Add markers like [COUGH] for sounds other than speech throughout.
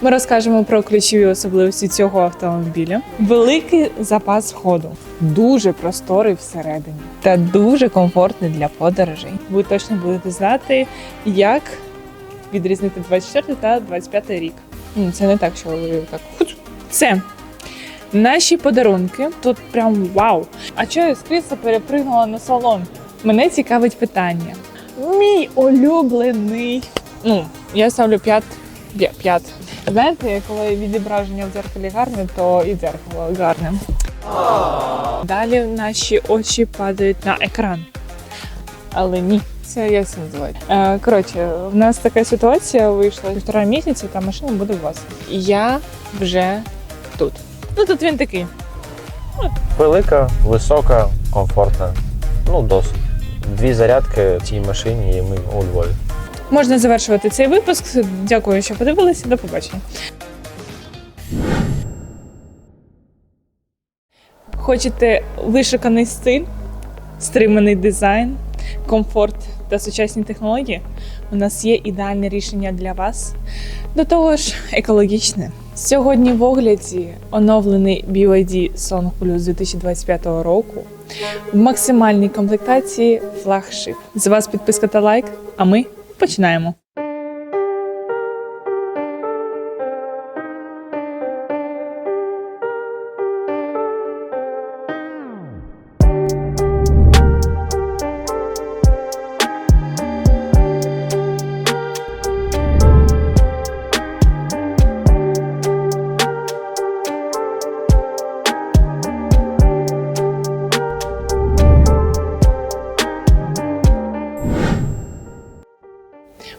Ми розкажемо про ключові особливості цього автомобіля. Великий запас ходу, дуже просторий всередині та дуже комфортний для подорожей. Ви точно будете знати, як відрізнити 24 та 25 рік. Це не так, що ви так. Це наші подарунки. Тут прям вау. А чого я з крісла перепригнула на салон? Мене цікавить питання. Мій улюблений. Ну, я ставлю 5. 5. Знаєте, коли відображення в дзеркалі гарне, то і дзеркало гарне. Далі наші очі падають на екран. Але ні, це як це. Е, коротше, в нас така ситуація вийшла півтора місяці, та машина буде у вас. Я вже тут. Ну тут він такий. Велика, висока, комфортна. Ну, досить. Дві зарядки в цій машині і ми у. Можна завершувати цей випуск. Дякую, що подивилися. До побачення. Хочете вишуканий стиль, стриманий дизайн, комфорт та сучасні технології? У нас є ідеальне рішення для вас. До того ж, екологічне. Сьогодні в огляді оновлений BYD Song Plus 2025 року в максимальній комплектації флагшип. З вас підписка та лайк, а ми починаємо.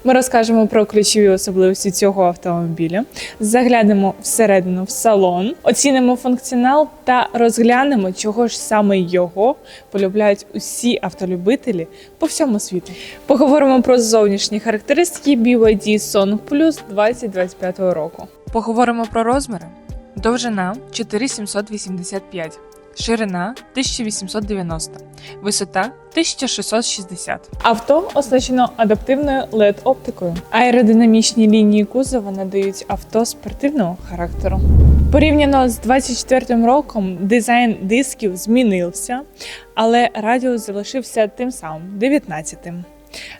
Ми розкажемо про ключові особливості цього автомобіля, заглянемо всередину в салон, оцінимо функціонал та розглянемо, чого ж саме його полюбляють усі автолюбителі по всьому світу. Поговоримо про зовнішні характеристики BYD Song Plus 2025 року. Поговоримо про розміри. Довжина 4785, ширина 1890, висота 1660. Авто оснащено адаптивною led оптикою Аеродинамічні лінії кузова надають авто спортивного характеру. Порівняно з 24 роком дизайн дисків змінився, але радіус залишився тим самим 19-тим.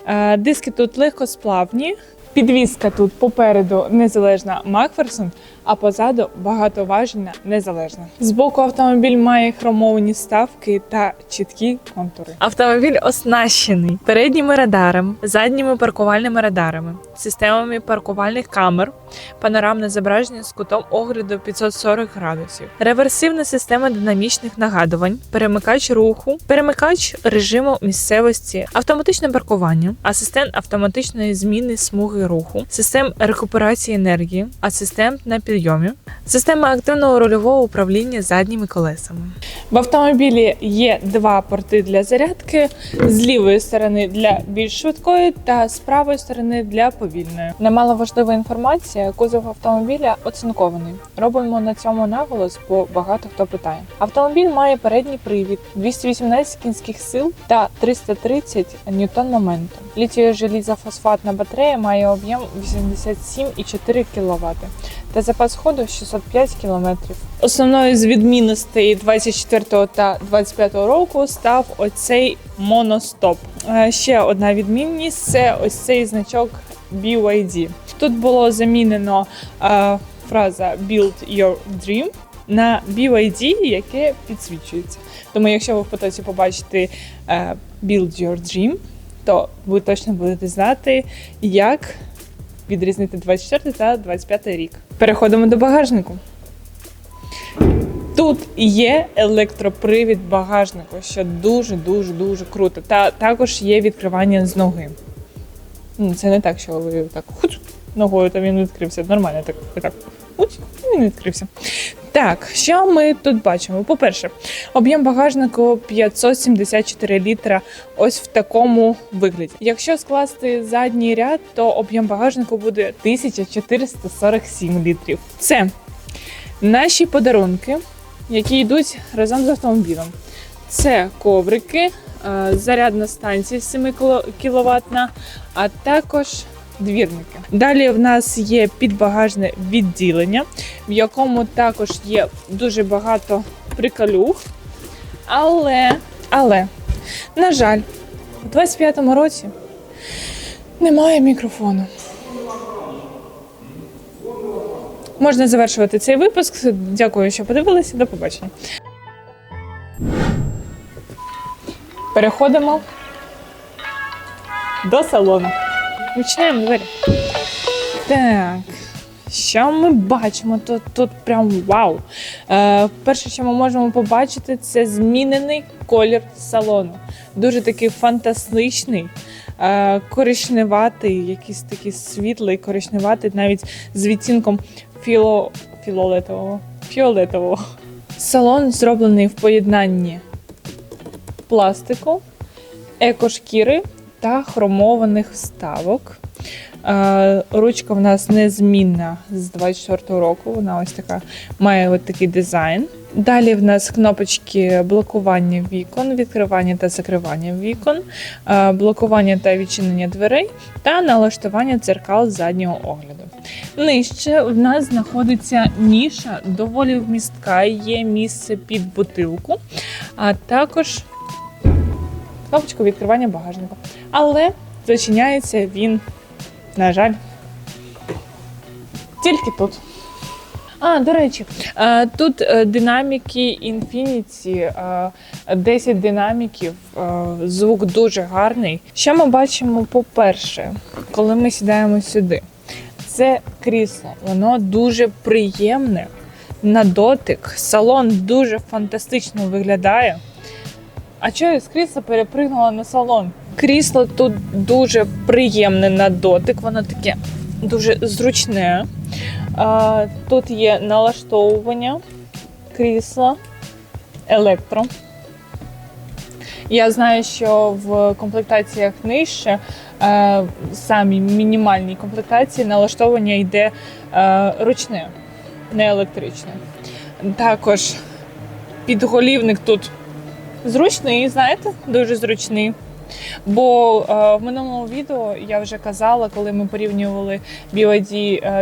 Е, Диски тут легкосплавні. Підвізка тут попереду незалежна Макферсон, а позаду багатоважільна незалежна. Збоку автомобіль має хромовані ставки та чіткі контури. Автомобіль оснащений передніми радарами, задніми паркувальними радарами, системами паркувальних камер, панорамне зображення з кутом огляду 540 градусів, реверсивна система динамічних нагадувань, перемикач руху, перемикач режиму місцевості, автоматичне паркування, асистент автоматичної зміни смуги руху, систем рекуперації енергії, асистент на підйомі, система активного рульового управління задніми колесами. В автомобілі є два порти для зарядки з лівої сторони для більш швидкої та з правої сторони для повільної. Немало важлива інформація. Кузов автомобіля оцинкований. Робимо на цьому наголос, бо багато хто питає. Автомобіль має передній привід, 218 кінських сил та 330 ньютон моменту. Літіо желізофосфатна батарея має об'єм 87,4 кВт та запас ходу 605 км. Основною з відмінностей 24 та 25 року став оцей моностоп. Е, Ще одна відмінність це ось цей значок BYD. Тут було замінено е, фраза Build Your Dream на BYD, яке підсвічується. Тому, якщо ви в потоці побачите е, Build Your Dream, то ви точно будете знати, як відрізнити 24 та 25 рік. Переходимо до багажнику. Тут є електропривід багажнику, що дуже дуже круто. Та також є відкривання з ноги. Це не так, що ви так хуч ногою там він відкрився. Нормально так, так хуч, він відкрився. Так, що ми тут бачимо? По-перше, об'єм багажнику 574 літра ось в такому вигляді. Якщо скласти задній ряд, то об'єм багажнику буде 1447 літрів. Це наші подарунки, які йдуть разом з автомобілем. Це коврики, е, зарядна станція 7 кВт, а також двірники. Далі в нас є підбагажне відділення, в якому також є дуже багато приколюх. Але, але, на жаль, у 25-му році немає мікрофону. Можна завершувати цей випуск. Дякую, що подивилися. До побачення. Переходимо до салону. Починаємо двері. Так. Що ми бачимо? Тут, тут прям вау. Е, перше, що ми можемо побачити, це змінений колір салону. Дуже такий фантастичний, е, коричневатий, якийсь такий світлий, коричневатий, навіть з відтінком філо, фіолетового. фіолетового. Салон зроблений в поєднанні пластику, екошкіри та хромованих вставок. Е, Ручка в нас незмінна з 24 року. Вона ось така має ось такий дизайн. Далі в нас кнопочки блокування вікон, відкривання та закривання вікон, е, блокування та відчинення дверей та налаштування дзеркал заднього огляду. Нижче в нас знаходиться ніша, доволі вмістка, є місце під бутилку, а також кнопочку відкривання багажника. Але зачиняється він, на жаль, тільки тут. А, до речі, е, тут е, динаміки Infinity, е, 10 динаміків, е, звук дуже гарний. Що ми бачимо, по-перше, коли ми сідаємо сюди? Це крісло, воно дуже приємне на дотик. Салон дуже фантастично виглядає. А чого я з крісла перепригнула на салон? Крісло тут дуже приємне на дотик, воно таке дуже зручне. Тут є налаштовування крісла електро. Я знаю, що в комплектаціях нижче, е, самі мінімальній комплектації, налаштовування йде е, ручне, не електричне. Також підголівник тут зручний, знаєте, дуже зручний. Бо е, в минулому відео я вже казала, коли ми порівнювали BYD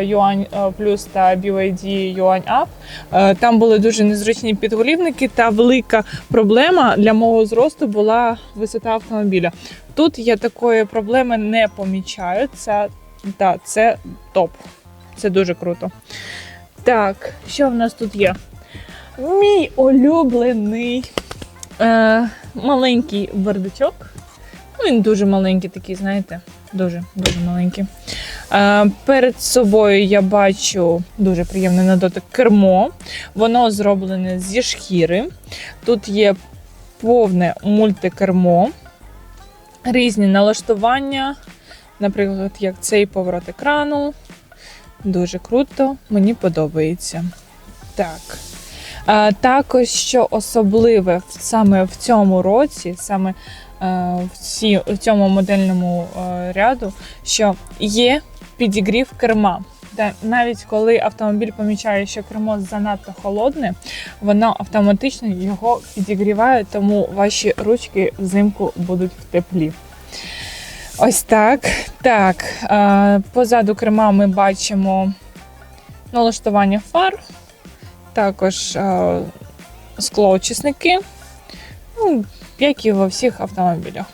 Yuan Plus та BYD Yuan Up, е, там були дуже незручні підголівники, та велика проблема для мого зросту була висота автомобіля. Тут я такої проблеми не помічаю. Це, да, це топ. Це дуже круто. Так, що в нас тут є? Мій улюблений е, маленький бардачок. Ну, він дуже маленький, такий, знаєте, дуже дуже маленький. Е, перед собою я бачу дуже приємне на дотик кермо. Воно зроблене зі шкіри. Тут є повне мультикермо, різні налаштування. Наприклад, як цей поворот екрану. Дуже круто, мені подобається. Так. Також що особливе саме в цьому році, саме е, в, цьому модельному е, ряду, що є підігрів керма. Навіть коли автомобіль помічає, що кермо занадто холодне, воно автоматично його підігріває, тому ваші ручки взимку будуть в теплі. Ось так. Так, е, позаду керма ми бачимо налаштування фар, також е, склоочисники, ну, як і во всіх автомобілях.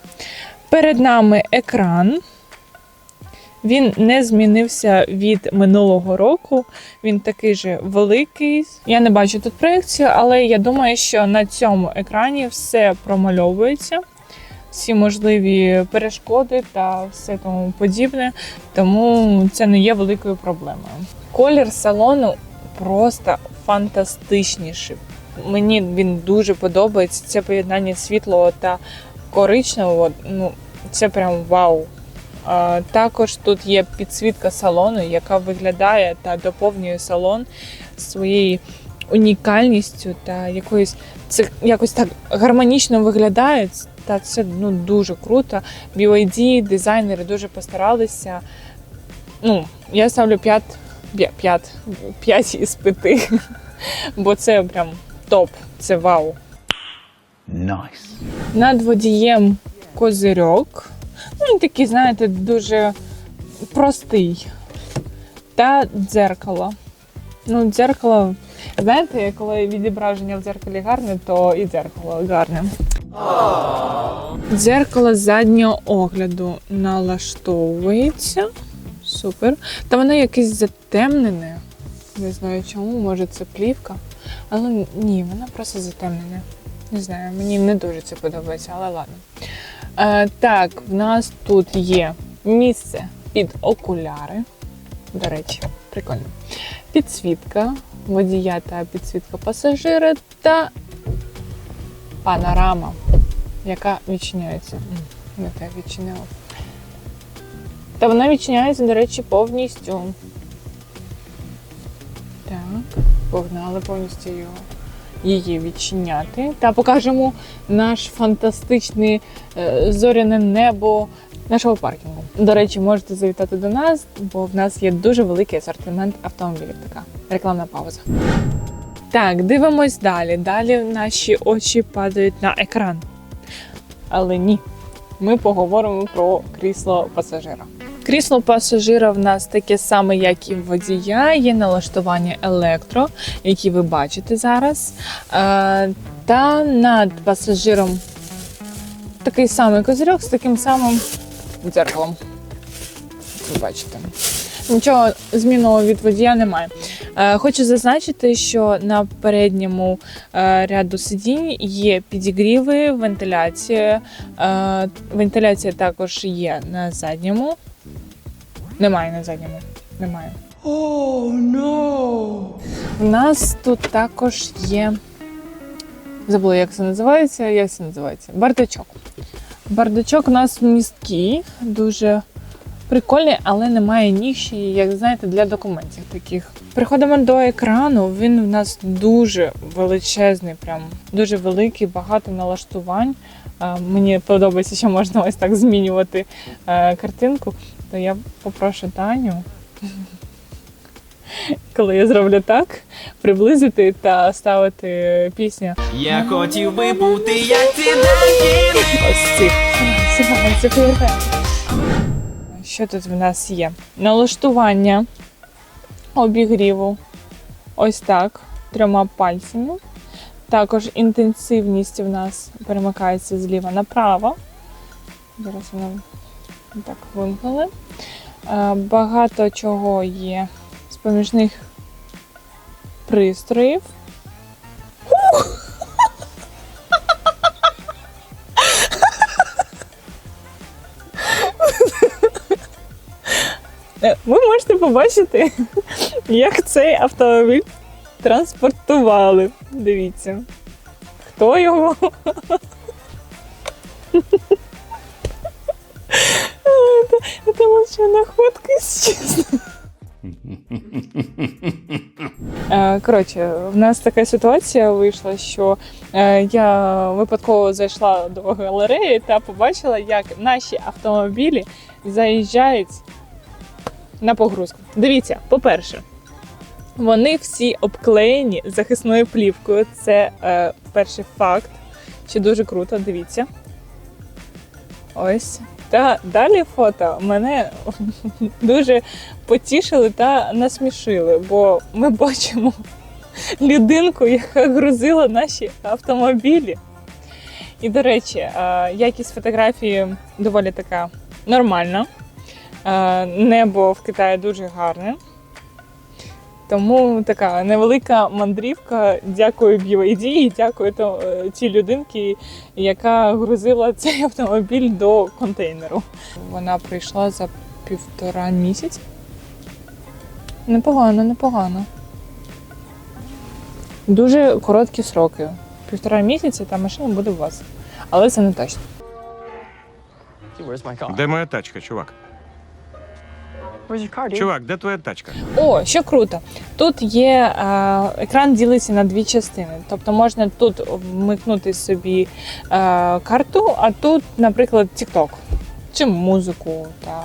Перед нами екран. Він не змінився від минулого року. Він такий же великий. Я не бачу тут проєкцію, але я думаю, що на цьому екрані все промальовується, всі можливі перешкоди та все тому подібне. Тому це не є великою проблемою. Колір салону просто фантастичніший. Мені він дуже подобається. Це поєднання світлого та коричневого. Ну, це прям вау. Також тут є підсвітка салону, яка виглядає та доповнює салон своєю унікальністю та якоюсь це якось так гармонічно виглядає. Та це ну дуже круто. BYD, дизайнери дуже постаралися. Ну, я ставлю 5, 5, 5 із 5, бо це прям топ, це вау. Nice. Над водієм козирьок. Ну, він такий, знаєте, дуже простий. Та дзеркало. Ну, дзеркало. Знаєте, коли відображення в дзеркалі гарне, то і дзеркало гарне. Дзеркало заднього огляду налаштовується. Супер. Та воно якесь затемнене. Не знаю чому, може це плівка. Але ні, воно просто затемнене. Не знаю, мені не дуже це подобається, але ладно. Е, так, в нас тут є місце під окуляри. До речі, прикольно. Підсвітка водія та підсвітка пасажира та панорама, яка відчиняється. Не так відчиняла. Та вона відчиняється, до речі, повністю. Погнали повністю його. Її відчиняти. Та покажемо наш фантастичний е, зоряне небо нашого паркінгу. До речі, можете завітати до нас, бо в нас є дуже великий асортимент автомобілів. Така рекламна пауза. Так, дивимось далі. Далі наші очі падають на екран. Але ні, ми поговоримо про крісло пасажира. Крісло пасажира в нас таке саме, як і водія. Є налаштування електро, які ви бачите зараз. Е, Та над пасажиром такий самий козирьок з таким самим дзеркалом. Ви бачите. Нічого змінного від водія немає. Е, Хочу зазначити, що на передньому е, ряду сидінь є підігріви, вентиляція. Вентиляція також є на задньому. Немає на задньому. Немає. Oh, no. У нас тут також є. Забула, як це називається. Як це називається? Бардачок. Бардачок у нас місткий, дуже прикольний, але немає ніші, як знаєте, для документів таких. Приходимо до екрану. Він у нас дуже величезний, прям дуже великий, багато налаштувань. Мені подобається, що можна ось так змінювати е, картинку. То я попрошу Таню, [LAUGHS] коли я зроблю так, приблизити та ставити пісню Я хотів би бути, як ці ось цих. Що тут в нас є? Налаштування обігріву. Ось так, трьома пальцями. Також інтенсивність в нас перемикається зліва направо. Зараз воно так вимкнули. Е, Багато чого є з поміжних пристроїв. [LAUGHS] Ви можете побачити, як цей автомобіль транспортували. Дивіться. Хто його? Це- лише находка, чесно. Е, Коротше, в нас така ситуація вийшла, що е, я випадково зайшла до галереї та побачила, як наші автомобілі заїжджають на погрузку. Дивіться, по-перше, вони всі обклеєні захисною плівкою. Це е, перший факт, що дуже круто. Дивіться. Ось. Та далі фото мене [LAUGHS] дуже потішили та насмішили, бо ми бачимо людинку, яка грузила наші автомобілі. І, до речі, е, якість фотографії доволі така нормальна. Е, Небо в Китаї дуже гарне. Тому така невелика мандрівка. Дякую BYD і дякую то- е, тій людинці, яка грузила цей автомобіль до контейнеру. Вона прийшла за півтора місяця. Непогано, непогано. Дуже короткі сроки. Півтора місяця та машина буде у вас. Але це не точно. Де моя тачка, чувак? Чувак, де твоя тачка? О, що круто. Тут є е, екран ділиться на дві частини. Тобто можна тут вмикнути собі е, карту, а тут, наприклад, TikTok чи музику, та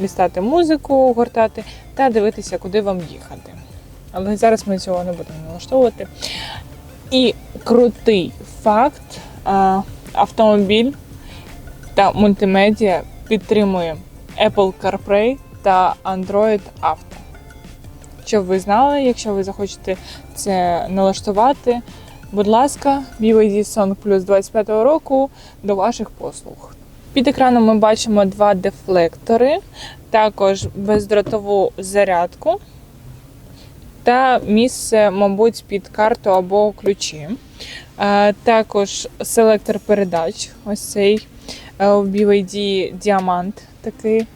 лістати музику, гортати та дивитися, куди вам їхати. Але зараз ми цього не будемо налаштовувати. І крутий факт: е, автомобіль та мультимедіа підтримує Apple CarPlay та Android Auto. Щоб ви знали, якщо ви захочете це налаштувати, будь ласка, BYD Song Plus 25 року до ваших послуг. Під екраном ми бачимо два дефлектори, також бездротову зарядку та місце, мабуть, під карту або ключі. Е, Також селектор передач, ось цей в BYD діамант такий.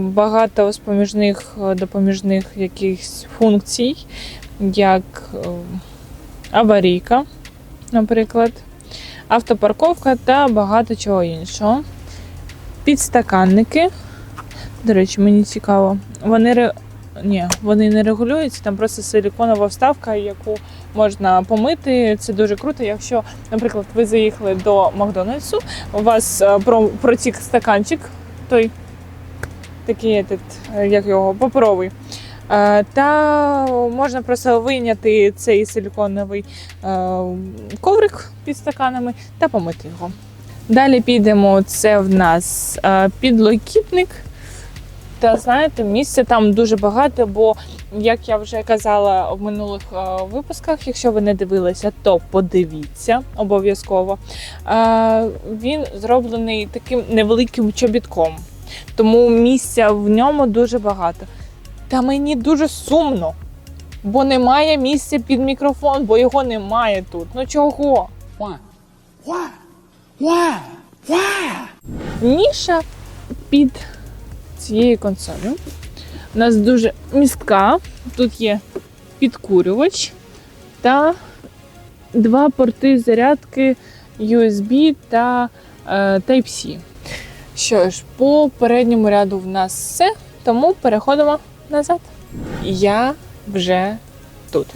Багато споміжних е, допоміжних якихось функцій, як е, аварійка, наприклад, автопарковка та багато чого іншого. Підстаканники. До речі, мені цікаво. Вони. Ні, вони не регулюються, там просто силіконова вставка, яку можна помити. Це дуже круто. Якщо, наприклад, ви заїхали до Макдональдсу, у вас е, про- протік стаканчик, той такий, этот, е, як його, паперовий. Е, Та можна просто вийняти цей силіконовий е, коврик під стаканами та помити його. Далі підемо. Це в нас підлокітник. Та знаєте, місця там дуже багато, бо, як я вже казала в минулих випусках, якщо ви не дивилися, то подивіться обов'язково. Він зроблений таким невеликим чобітком, тому місця в ньому дуже багато. Та мені дуже сумно, бо немає місця під мікрофон, бо його немає тут. Ну чого? Ніша під цією консолью. У нас дуже містка. Тут є підкурювач та два порти зарядки USB та е, Type-C. Що ж, по передньому ряду в нас все, тому переходимо назад. Я вже тут.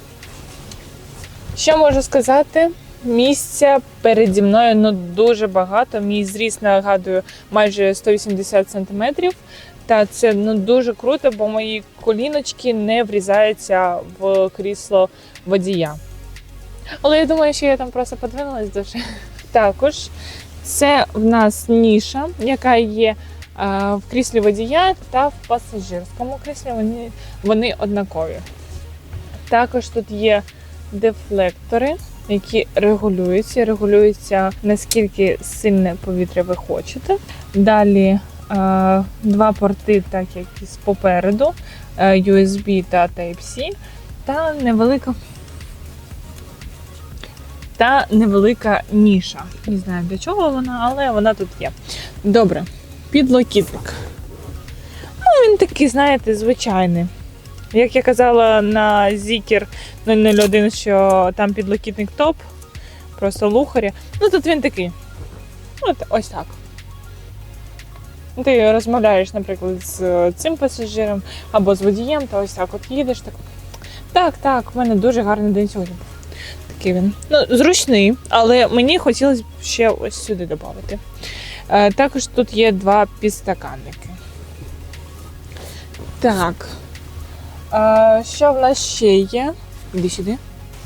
Що можу сказати? Місця переді мною ну, дуже багато. Мій зріст нагадую майже 180 см. Та це ну, дуже круто, бо мої коліночки не врізаються в крісло водія. Але я думаю, що я там просто подвинулась дуже. Також це в нас ніша, яка є е, в кріслі водія та в пасажирському кріслі. Вони, вони однакові. Також тут є дефлектори, які регулюються. Регулюються наскільки сильне повітря ви хочете. Далі е, два порти, так як і попереду, е, USB та Type-C, та невелика. Та невелика ніша. Не знаю для чого вона, але вона тут є. Добре, підлокітник. Ну, він такий, знаєте, звичайний. Як я казала на Zikr 001, що там підлокітник топ, просто лухарі. Ну тут він такий. От ось так. Ти розмовляєш, наприклад, з цим пасажиром або з водієм, то ось так от їдеш. Так, так, так, в мене дуже гарний день сьогодні. Такий він. Ну, зручний, але мені хотілося б ще ось сюди додати. Е, також тут є два підстаканники. Так. Е, що в нас ще є? Іди сюди.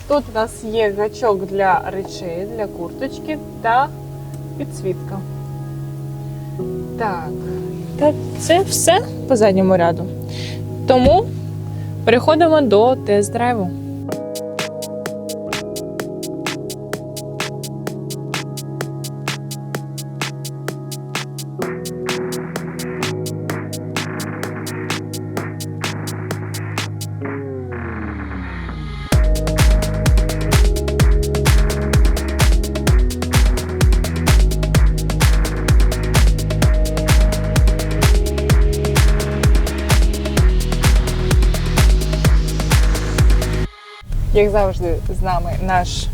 Тут у нас є гачок для речей, для курточки та підсвітка. Так. Та це все по задньому ряду. Тому переходимо до тест-драйву. Як завжди, з нами наш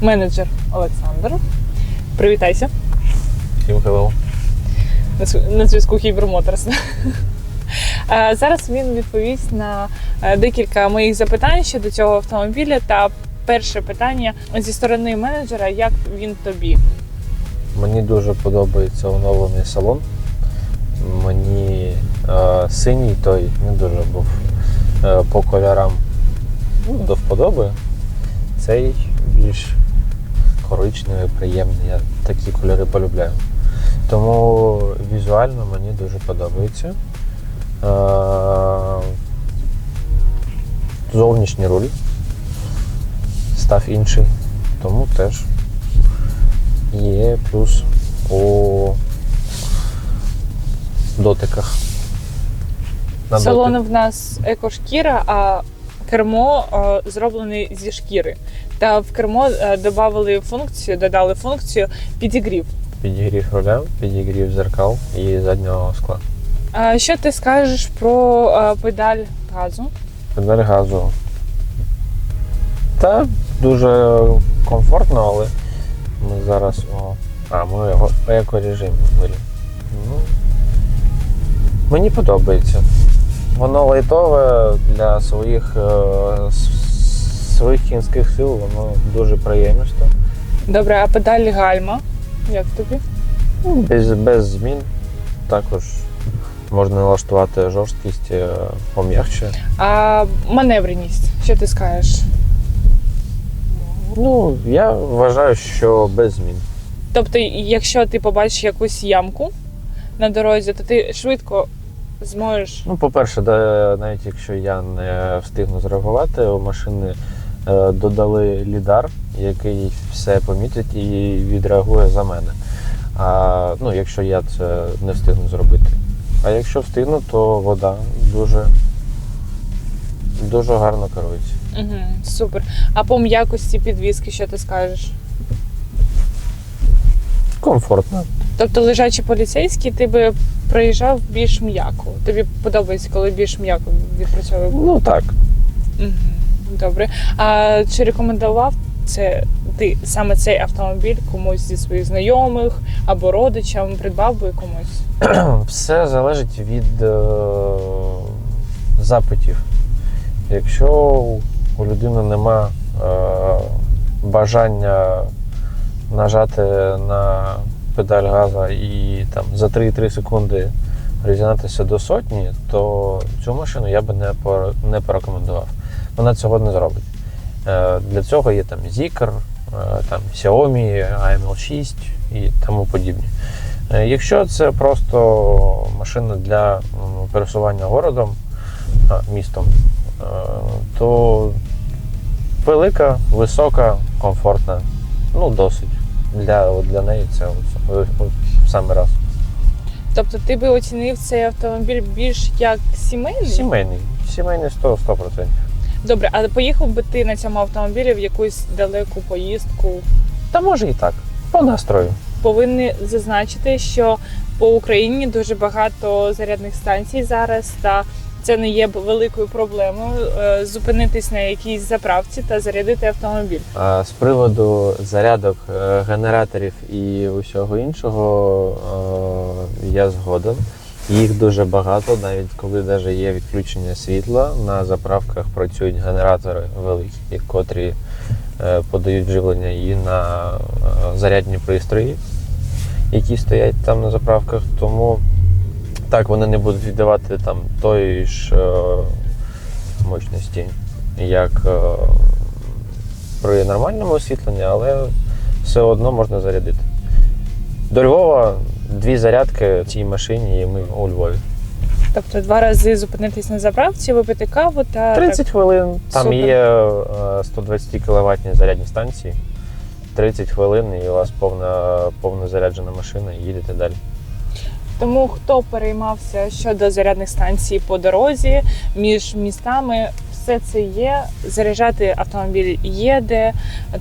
менеджер Олександр. Привітайся. Всім hello. на зв'язку Motors. Е, Зараз він відповість на е, декілька моїх запитань щодо цього автомобіля. Та перше питання зі сторони менеджера: як він тобі? Мені дуже подобається оновлений салон. Мені е, синій той не дуже був е, по кольорам до вподоби. Цей більш коричневий, приємний. Я такі кольори полюбляю. Тому візуально мені дуже подобається. Зовнішній руль став інший, тому теж є плюс у дотиках. Салони в нас екошкіра, а кермо зроблене зі шкіри. Та в кермо е, додали функцію, додали функцію підігрів. Підігрів руля, підігрів зеркал і заднього скла. А що ти скажеш про педаль газу? Педаль газу. Та дуже комфортно, але ми зараз. О, а, ми його в екорежимі ввели. Ну, мені подобається. Воно лайтове для своїх, е, своїх кінських сил, воно дуже приємисто. Добре, а педаль гальма? Як тобі? Ну, Без, без змін. Також можна налаштувати жорсткість е, пом'якше. А маневреність, що ти скажеш? Ну, я вважаю, що без змін. Тобто, якщо ти побачиш якусь ямку на дорозі, то ти швидко зможеш. Ну, по-перше, да, навіть якщо я не встигну зреагувати, у машини е, додали лідар, який все помітить і відреагує за мене. А ну, якщо я це не встигну зробити. А якщо встигну, то вода дуже, дуже гарно керується. Угу, супер. А по м'якості підвіски, що ти скажеш? Комфортно. Тобто, лежачі поліцейські, ти би проїжджав більш м'яко. Тобі подобається, коли більш м'яко відпрацьовує. Ну так. Угу, добре. А чи рекомендував це ти саме цей автомобіль комусь зі своїх знайомих або родичам, придбав би комусь? [CLEARS THROAT] Все залежить від е, запитів. Якщо у людини нема е, бажання нажати на педаль газа і там за 3-3 секунди розігнатися до сотні, то цю машину я би не, не порекомендував. Вона цього не зробить. Е, для цього є там Zikr, е, там Xiaomi, AML6 і тому подібні. Е, Якщо це просто машина для м, пересування городом, містом, е, то велика, висока, комфортна, ну досить. Для, от для неї це от, от, от саме раз. Тобто ти би оцінив цей автомобіль більш як сімейний? Сімейний. Сімейний 100%. 100%. Добре, а поїхав би ти на цьому автомобілі в якусь далеку поїздку? Та може і так. По настрою. Повинні зазначити, що по Україні дуже багато зарядних станцій зараз, та це не є великою проблемою е, зупинитись на якійсь заправці та зарядити автомобіль. А з приводу зарядок, е, генераторів і усього іншого, е, я згоден. Їх дуже багато, навіть коли даже є відключення світла, на заправках працюють генератори великі, котрі подають живлення і на зарядні пристрої, які стоять там на заправках. Тому так вони не будуть віддавати там тої ж е, мощності, як е, при нормальному освітленні, але все одно можна зарядити. До Львова дві зарядки в цій машині, і ми у Львові. Тобто два рази зупинитись на заправці, випити каву та 30 хвилин. Там Супер. є е, 120 кВт зарядні станції. 30 хвилин і у вас повна, повна заряджена машина і їдете далі. Тому хто переймався щодо зарядних станцій по дорозі між містами, все це є. Заряджати автомобіль є де,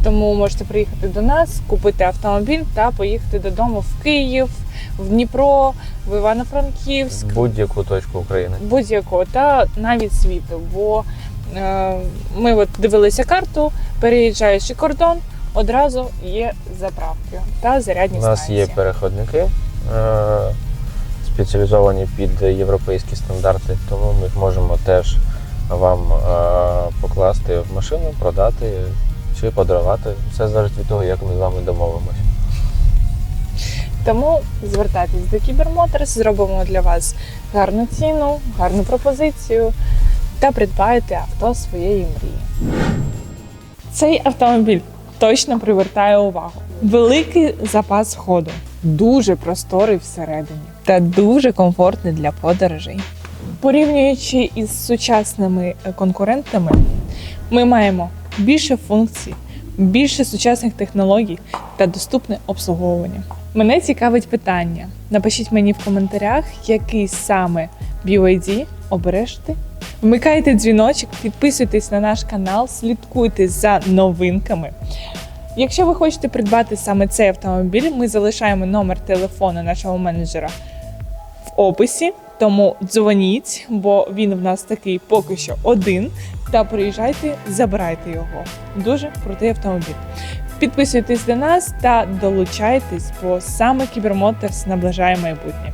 тому можете приїхати до нас, купити автомобіль та поїхати додому в Київ, в Дніпро, в Івано-Франківськ, будь-яку точку України. будь-якого та навіть світу. Бо е, ми от дивилися карту, переїжджаючи кордон, одразу є заправки та зарядні У нас станції. є переходники е, спеціалізовані під європейські стандарти, тому ми можемо теж вам е, покласти в машину, продати чи подарувати. Все залежить від того, як ми з вами домовимося. Тому звертайтесь до Кібермоторс, зробимо для вас гарну ціну, гарну пропозицію та придбайте авто своєї мрії. Цей автомобіль точно привертає увагу. Великий запас ходу, дуже просторий всередині та дуже комфортний для подорожей. Порівнюючи із сучасними е, конкурентами, ми маємо більше функцій, більше сучасних технологій та доступне обслуговування. Мене цікавить питання. Напишіть мені в коментарях, який саме BYD обереш ти. Вмикайте дзвіночок, підписуйтесь на наш канал, слідкуйте за новинками. Якщо ви хочете придбати саме цей автомобіль, ми залишаємо номер телефону нашого менеджера описі. Тому дзвоніть, бо він в нас такий поки що один. Та приїжджайте, забирайте його. Дуже крутий автомобіль. Підписуйтесь до нас та долучайтесь, бо саме Кібермоторс наближає майбутнє.